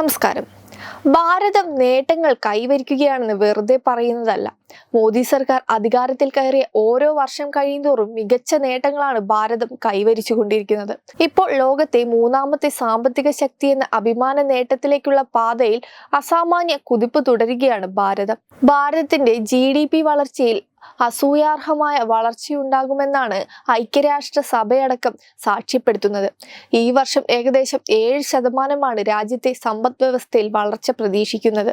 നമസ്കാരം. ഭാരതം നേട്ടങ്ങൾ കൈവരിക്കുകയാണെന്ന് വെറുതെ പറയുന്നതല്ല. മോദി സർക്കാർ അധികാരത്തിൽ കയറിയ ഓരോ വർഷം കഴിയുന്തോറും മികച്ച നേട്ടങ്ങളാണ് ഭാരതം കൈവരിച്ചുകൊണ്ടിരിക്കുന്നത്. ഇപ്പോൾ ലോകത്തെ മൂന്നാമത്തെ സാമ്പത്തിക ശക്തി എന്ന അഭിമാന നേട്ടത്തിലേക്കുള്ള പാതയിൽ അസാമാന്യ കുതിപ്പ് തുടരുകയാണ് ഭാരതം. ഭാരതത്തിന്റെ ജി വളർച്ചയിൽ അസൂയാർഹമായ വളർച്ചയുണ്ടാകുമെന്നാണ് ഐക്യരാഷ്ട്ര സഭയടക്കം സാക്ഷ്യപ്പെടുത്തുന്നത്. ഈ വർഷം ഏകദേശം ഏഴ് ശതമാനമാണ് രാജ്യത്തെ സമ്പദ് വ്യവസ്ഥയിൽ വളർച്ച പ്രതീക്ഷിക്കുന്നത്.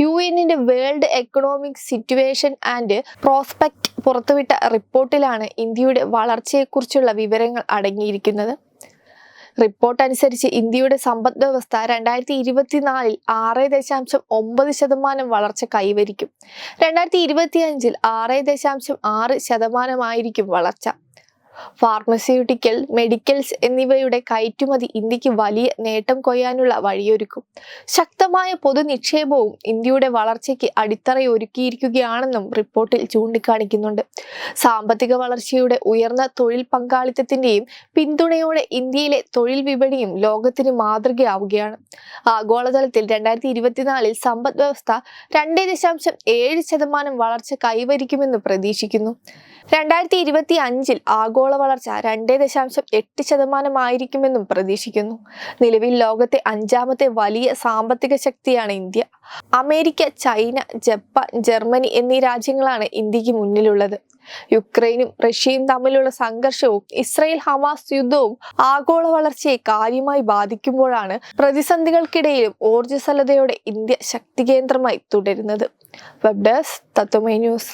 യു എന്നിന്റെ world economic situation and prospect പുറത്തുവിട്ട റിപ്പോർട്ടിലാണ് ഇന്ത്യയുടെ വളർച്ചയെക്കുറിച്ചുള്ള വിവരങ്ങൾ അടങ്ങിയിരിക്കുന്നത്. റിപ്പോർട്ട് അനുസരിച്ച് ഇന്ത്യയുടെ സമ്പദ് വ്യവസ്ഥ രണ്ടായിരത്തി ഇരുപത്തിനാലിൽ ആറ് ദശാംശം ഒമ്പത് ശതമാനം വളർച്ച കൈവരിക്കും. രണ്ടായിരത്തി ഇരുപത്തി അഞ്ചിൽ ആറ് ദശാംശം ആറ് ശതമാനമായിരിക്കും വളർച്ച. ഫാർമസ്യൂട്ടിക്കൽ മെഡിക്കൽസ് എന്നിവയുടെ കയറ്റുമതി ഇന്ത്യയ്ക്ക് വലിയ നേട്ടം കൊയ്യാനുള്ള വഴിയൊരുക്കും. ശക്തമായ പൊതു നിക്ഷേപവും ഇന്ത്യയുടെ വളർച്ചയ്ക്ക് അടിത്തറയൊരുക്കിയിരിക്കുകയാണെന്നും റിപ്പോർട്ടിൽ ചൂണ്ടിക്കാണിക്കുന്നുണ്ട്. സാമ്പത്തിക വളർച്ചയുടെ ഉയർന്ന തൊഴിൽ പങ്കാളിത്തത്തിന്റെയും പിന്തുണയോടെ ഇന്ത്യയിലെ തൊഴിൽ വിപണിയും ലോകത്തിന് മാതൃകയാവുകയാണ്. ആഗോളതലത്തിൽ രണ്ടായിരത്തി ഇരുപത്തിനാലിൽ സമ്പദ് വ്യവസ്ഥ രണ്ട് ദശാംശം ഏഴ് ശതമാനം വളർച്ച കൈവരിക്കുമെന്ന് പ്രതീക്ഷിക്കുന്നു. രണ്ടായിരത്തി ഇരുപത്തി അഞ്ചിൽ ആഗോള വളർച്ച രണ്ടേ ദശാംശം എട്ട് ശതമാനമായിരിക്കുമെന്നും പ്രതീക്ഷിക്കുന്നു. നിലവിൽ ലോകത്തെ അഞ്ചാമത്തെ വലിയ സാമ്പത്തിക ശക്തിയാണ് India. America China Japan Germany എന്നീ രാജ്യങ്ങളാണ് ഇന്ത്യയ്ക്ക് മുന്നിലുള്ളത്. യുക്രൈനും റഷ്യയും തമ്മിലുള്ള സംഘർഷവും ഇസ്രയേൽ ഹമാസ് യുദ്ധവും ആഗോള വളർച്ചയെ കാര്യമായി ബാധിക്കുമ്പോഴാണ് പ്രതിസന്ധികൾക്കിടയിലും ഊർജസ്വലതയോടെ ഇന്ത്യ ശക്തി കേന്ദ്രമായി തുടരുന്നത്. Web desk Tatwamayi news.